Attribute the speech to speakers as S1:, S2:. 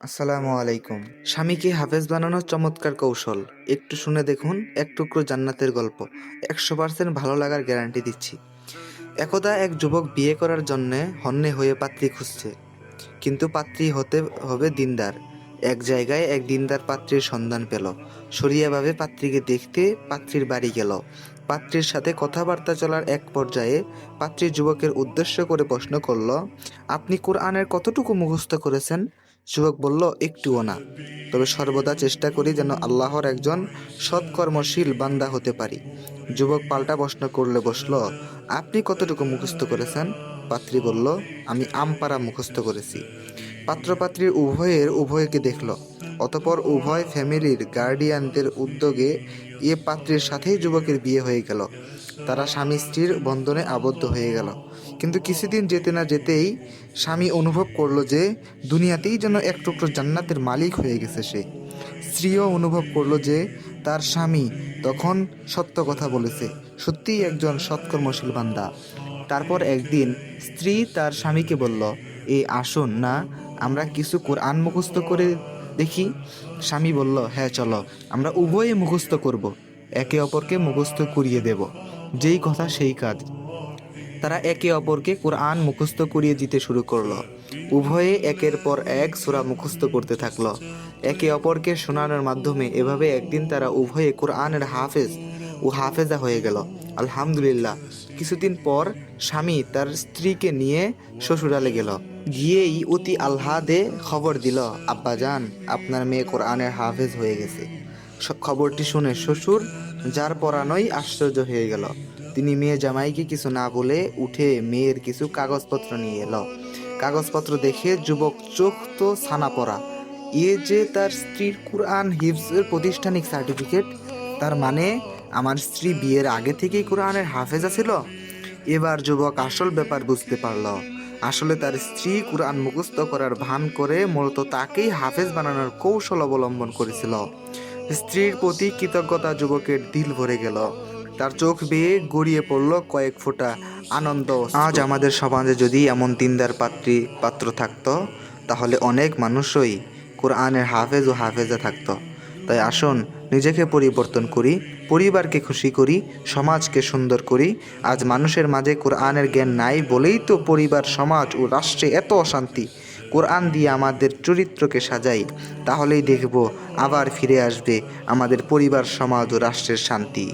S1: আসসালামু আলাইকুম। স্বামীকে হাফেজ বানানোর চমৎকার কৌশল। একটু শুনে দেখুন, এক টুকরো জান্নাতের গল্প। একশো পার্সেন্ট ভালো লাগার গ্যারান্টি দিচ্ছি। একদা এক যুবক বিয়ে করার জন্যে হন্যে হয়ে পাত্রী খুঁজছে। কিন্তু পাত্রী হতে হবে দিনদার। এক জায়গায় এক দিনদার পাত্রীর সন্ধান পেল। সরিয়াভাবে পাত্রীকে দেখতে পাত্রীর বাড়ি গেল। পাত্রীর সাথে কথাবার্তা চলার এক পর্যায়ে পাত্রী যুবকের উদ্দেশ্য করে প্রশ্ন করল, আপনি কোরআনের কতটুকু মুখস্থ করেছেন? যুবক বলল, একটুও না। তবে সর্বদা চেষ্টা করি যেন আল্লাহর একজন সৎকর্মশীল বান্দা হতে পারি। যুবক পাল্টা প্রশ্ন করলে বসল, আপনি কতটুকু মুখস্থ করেছেন? পাত্রী বলল, আমি আমপাড়া মুখস্থ করেছি। পাত্রপাত্রীর উভয়ের উভয়কে দেখল। অতপর উভয় ফ্যামিলির গার্ডিয়ানদের উদ্যোগে এ পাত্রের সাথেই যুবকের বিয়ে হয়ে গেল। তারা স্বামী স্ত্রীর বন্ধনে আবদ্ধ হয়ে গেল। কিন্তু কিছুদিন যেতে না যেতেই স্বামী অনুভব করল যে দুনিয়াতেই যেন এক টুকরো জান্নাতের মালিক হয়ে গেছে সে। স্ত্রীও অনুভব করল যে তার স্বামী তখন সত্য কথা বলেছে, সত্যিই একজন সৎকর্মশীল বান্দা। তারপর একদিন স্ত্রী তার স্বামীকে বলল এই আসুন না, আমরা কিছু কোরআন মুখস্থ করে দেখি স্বামী বলল হ্যাঁ চলো, আমরা উভয়ে মুখস্থ করব, একে অপরকে মুখস্থ করিয়ে দেব। যেই কথা সেই কাজ। তারা একে অপরকে কোরআন মুখস্থ করিয়ে দিতে শুরু করল। উভয়ে একের পর এক সুরা মুখস্থ করতে থাকল। একে অপরকে শোনানোর মাধ্যমে এভাবে একদিন তারা উভয়ে কোরআনের হাফেজ ও হাফেজা হয়ে গেল। আলহামদুলিল্লাহ। কিছুদিন পর স্বামী তার স্ত্রীকে নিয়ে শ্বশুরালে গেল। গিয়েই অতি আহ্লাদে খবর দিল আব্বাজান আপনার মেয়ে কোরআনের হাফেজ হয়ে গেছে। খবরটি শুনে শ্বশুর যার পরানোই আশ্চর্য হয়ে গেল। তিনি মেয়ে জামাইকে কিছু না বলে উঠে মেয়ের কিছু কাগজপত্র নিয়ে এলো। কাগজপত্র দেখে যুবক চোখ তো ছানা পড়া। এ যে তার স্ত্রীর কোরআন হিফজের প্রতিষ্ঠানিক সার্টিফিকেট, তার মানে আমার স্ত্রী বিয়ের আগে থেকেই কোরআনের হাফেজা ছিল। এবার যুবক আসল ব্যাপার বুঝতে পারল। আসলে তার স্ত্রী কোরআন মুখস্থ করার ভান করে মূলত তাকেই হাফেজ বানানোর কৌশল অবলম্বন করেছিল। স্ত্রীর প্রতি কৃতজ্ঞতা যুবকের দিল ভরে গেল। তার চোখ বেয়ে গড়িয়ে পড়ল কয়েক ফোঁটা আনন্দ আজ আমাদের সমাজে যদি এমন তিনদার পাত্রী, পাত্র থাকতো, তাহলে অনেক মানুষই কোরআনের হাফেজ ও হাফেজা থাকত। তাই আসুন নিজেকে পরিবর্তন করি, পরিবারকে খুশি করি, সমাজকে সুন্দর করি। আজ মানুষের মাঝে কোরআনের জ্ঞান নাই বলেই তো পরিবার, সমাজ ও রাষ্ট্রে এত অশান্তি। কোরআন দিয়ে আমাদের চরিত্রকে সাজাই, তাহলেই দেখব আবার ফিরে আসবে আমাদের পরিবার, সমাজ ও রাষ্ট্রের শান্তি।